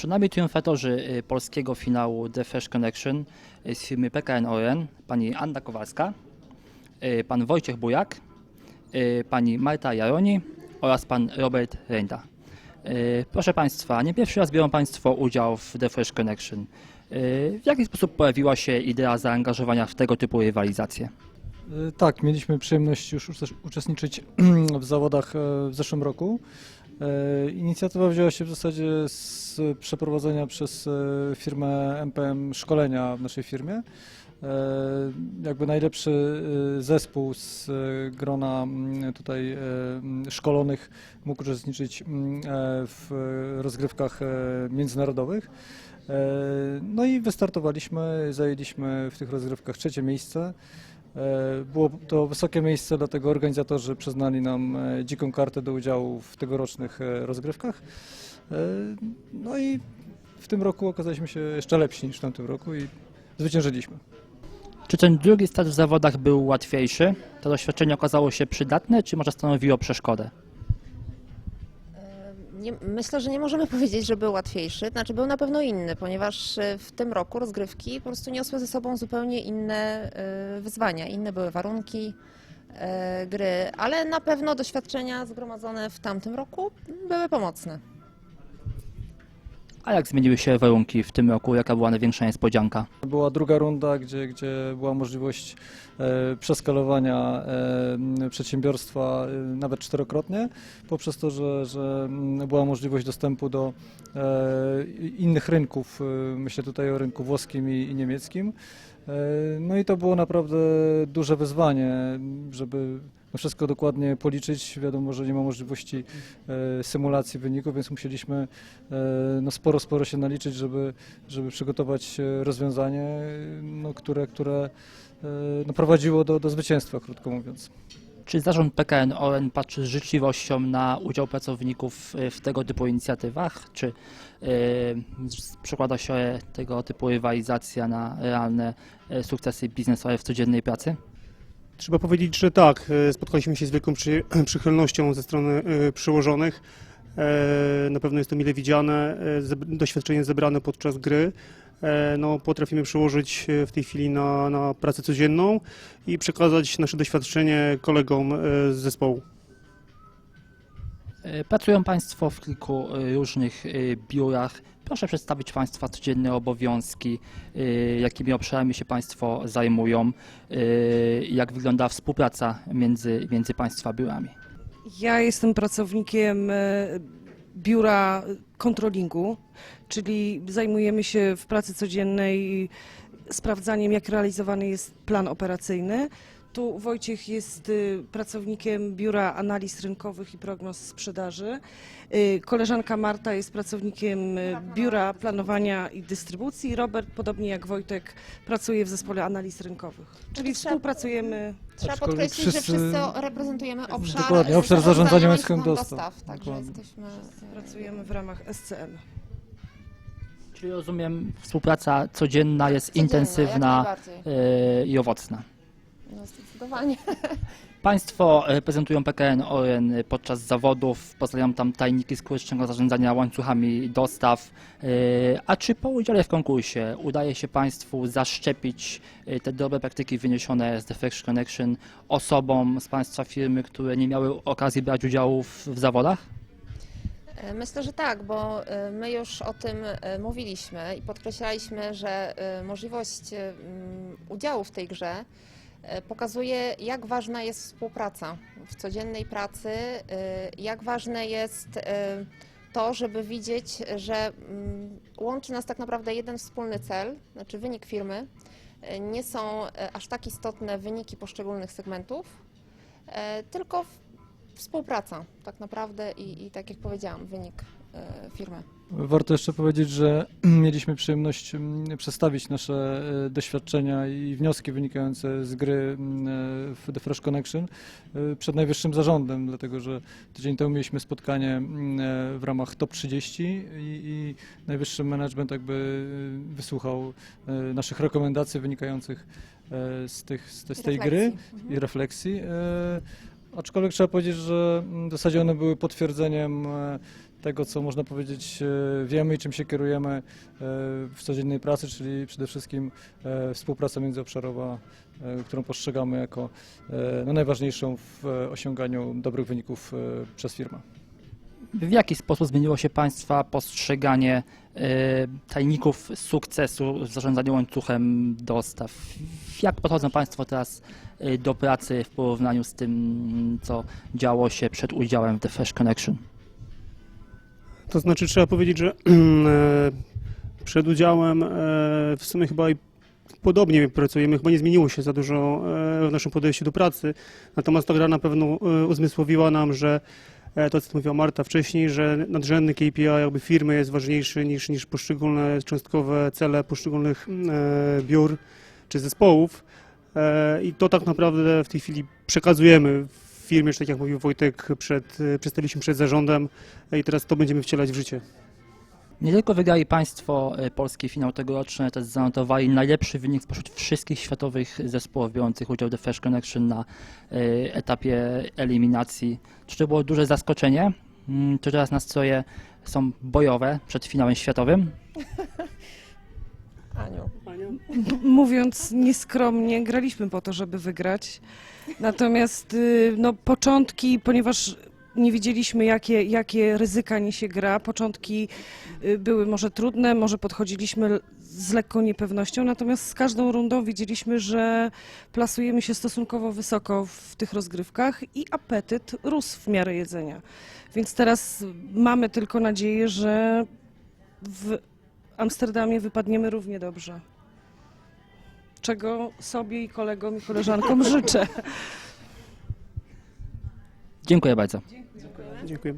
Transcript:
Przed nami triumfatorzy y, polskiego finału The Fresh Connection y, z firmy PKN Orlen, pani Anna Kowalska, y, pan Wojciech Bujak, pani Marta Jaroni oraz pan Robert Reinda. Y, Proszę Państwa, nie pierwszy raz biorą Państwo udział w The Fresh Connection. W jaki sposób pojawiła się idea zaangażowania w tego typu rywalizacje? Tak, mieliśmy przyjemność już uczes- uczestniczyć w zawodach e, w zeszłym roku. E, Inicjatywa wzięła się w zasadzie z przeprowadzenia przez e, firmę MPM szkolenia w naszej firmie. E, Jakby najlepszy zespół z grona tutaj szkolonych mógł uczestniczyć w rozgrywkach międzynarodowych. No i wystartowaliśmy, zajęliśmy w tych rozgrywkach trzecie miejsce. E, Było to wysokie miejsce, dlatego organizatorzy przyznali nam e, dziką kartę do udziału w tegorocznych e, rozgrywkach. No i w tym roku okazaliśmy się jeszcze lepsi niż w tamtym roku i zwyciężyliśmy. Czy ten drugi start w zawodach był łatwiejszy? To doświadczenie okazało się przydatne, czy może stanowiło przeszkodę? Nie, myślę, że nie możemy powiedzieć, że był łatwiejszy, znaczy był na pewno inny, ponieważ e, w tym roku rozgrywki po prostu niosły ze sobą zupełnie inne e, wyzwania, inne były warunki e, gry, ale na pewno doświadczenia zgromadzone w tamtym roku były pomocne. A jak zmieniły się warunki w tym roku? Jaka była największa niespodzianka? Była druga runda, gdzie, gdzie była możliwość e, przeskalowania e, przedsiębiorstwa e, nawet czterokrotnie, poprzez to, że, że mm, była możliwość dostępu do e, innych rynków. e, Myślę tutaj o rynku włoskim i, i niemieckim. E, No i to było naprawdę duże wyzwanie, żeby wszystko dokładnie policzyć. Wiadomo, że nie ma możliwości e, symulacji wyników, więc musieliśmy e, no sporo, sporo się naliczyć, żeby, żeby przygotować e, rozwiązanie, no, które, które no, prowadziło do, do zwycięstwa, krótko mówiąc. Czy zarząd PKN Orlen patrzy z życzliwością na udział pracowników w tego typu inicjatywach? Czy y, z- przekłada się tego typu rywalizacja na realne sukcesy biznesowe w codziennej pracy? Trzeba powiedzieć, że tak. e, Spotkaliśmy się z wielką przy, przychylnością ze strony e, przełożonych. E, Na pewno jest to mile widziane. Doświadczenie zebrane podczas gry. No, potrafimy przełożyć w tej chwili na, na pracę codzienną i przekazać nasze doświadczenie kolegom z zespołu. Pracują Państwo w kilku różnych biurach. Proszę przedstawić Państwa codzienne obowiązki, y, jakimi obszarami się Państwo zajmują, y, jak wygląda współpraca między, między Państwa biurami. Ja jestem pracownikiem e, biura kontrolingu, czyli zajmujemy się w pracy codziennej sprawdzaniem, jak realizowany jest plan operacyjny. Tu Wojciech jest y, pracownikiem biura analiz rynkowych i prognoz sprzedaży. Y, Koleżanka Marta jest pracownikiem y, biura planowania i dystrybucji. Robert, podobnie jak Wojtek, pracuje w zespole analiz rynkowych. Czyli Trzeba- współpracujemy Trzeba podkreślić, że wszyscy- wszyscy reprezentujemy obszar, Dokładnie, obszar zarządzania łańcuchem łańcuchem dostaw. Także jesteśmy Pracujemy w ramach SCM. Czyli rozumiem, współpraca codzienna jest codzienna, intensywna i owocna. No, zdecydowanie. Państwo reprezentują PKN Orlen podczas zawodów, pozostawiam tam tajniki skutecznego zarządzania łańcuchami dostaw. Yy, A czy po udziale w konkursie udaje się Państwu zaszczepić yy, te dobre praktyki wyniesione z The Fresh Connection osobom z Państwa firmy, które nie miały okazji brać udziału w, w zawodach? E, Myślę, że tak, bo e, my już o tym e, mówiliśmy i podkreślaliśmy, że e, możliwość e, udziału w tej grze e, pokazuje, jak ważna jest współpraca w codziennej pracy, e, jak ważne jest e, to, żeby widzieć, że mm, łączy nas tak naprawdę jeden wspólny cel, znaczy wynik firmy. E, Nie są e, aż tak istotne wyniki poszczególnych segmentów, e, tylko współpraca tak naprawdę i, i tak jak powiedziałam, wynik e, firmy. Warto jeszcze powiedzieć, że mieliśmy przyjemność mm, przedstawić nasze e, doświadczenia i wnioski wynikające z gry mm, e, w The Fresh Connection e, przed najwyższym zarządem, dlatego że tydzień temu mieliśmy spotkanie mm, e, w ramach Top 30 i, i najwyższy management jakby e, wysłuchał e, naszych rekomendacji wynikających e, z, tych, z, te- z tej gry Refleksji. i refleksji. E, Aczkolwiek trzeba powiedzieć, że w zasadzie one były potwierdzeniem e, tego, co można powiedzieć e, wiemy i czym się kierujemy e, w codziennej pracy, czyli przede wszystkim e, współpraca międzyobszarowa, którą postrzegamy jako no, najważniejszą w osiąganiu dobrych wyników przez firmę. W jaki sposób zmieniło się Państwa postrzeganie tajników sukcesu w zarządzaniu łańcuchem dostaw? Jak podchodzą Państwo teraz do pracy w porównaniu z tym, co działo się przed udziałem w The Fresh Connection? To znaczy trzeba powiedzieć, że e, przed udziałem e, w sumie chyba podobnie pracujemy, chyba nie zmieniło się za dużo e, w naszym podejściu do pracy. Natomiast ta gra na pewno uzmysłowiła nam, że to, co mówiła Marta wcześniej, że nadrzędny KPI jakby firmy jest ważniejszy niż, niż poszczególne cząstkowe cele poszczególnych biur czy zespołów. I to tak naprawdę w tej chwili przekazujemy firmie, czy tak jak mówił Wojtek, przed, przedstawiliśmy przed zarządem i teraz to będziemy wcielać w życie. Nie tylko wygrali Państwo e, polski finał tegoroczny, ale też zanotowali najlepszy wynik spośród wszystkich światowych zespołów biorących udział w The Fresh Connection na e, etapie eliminacji. Czy to było duże zaskoczenie? Mm, Czy teraz nastroje są bojowe przed finałem światowym? Aniu. Mówiąc nieskromnie, graliśmy po to, żeby wygrać. Natomiast y, no, początki, ponieważ nie wiedzieliśmy, jakie, jakie ryzyka niesie gra, początki y, były może trudne, może podchodziliśmy l- z lekką niepewnością, natomiast z każdą rundą widzieliśmy, że plasujemy się stosunkowo wysoko w tych rozgrywkach i apetyt rósł w miarę jedzenia. Więc teraz mamy tylko nadzieję, że w Amsterdamie wypadniemy równie dobrze czego sobie i kolegom i koleżankom życzę. Dziękuję bardzo. Dziękuję.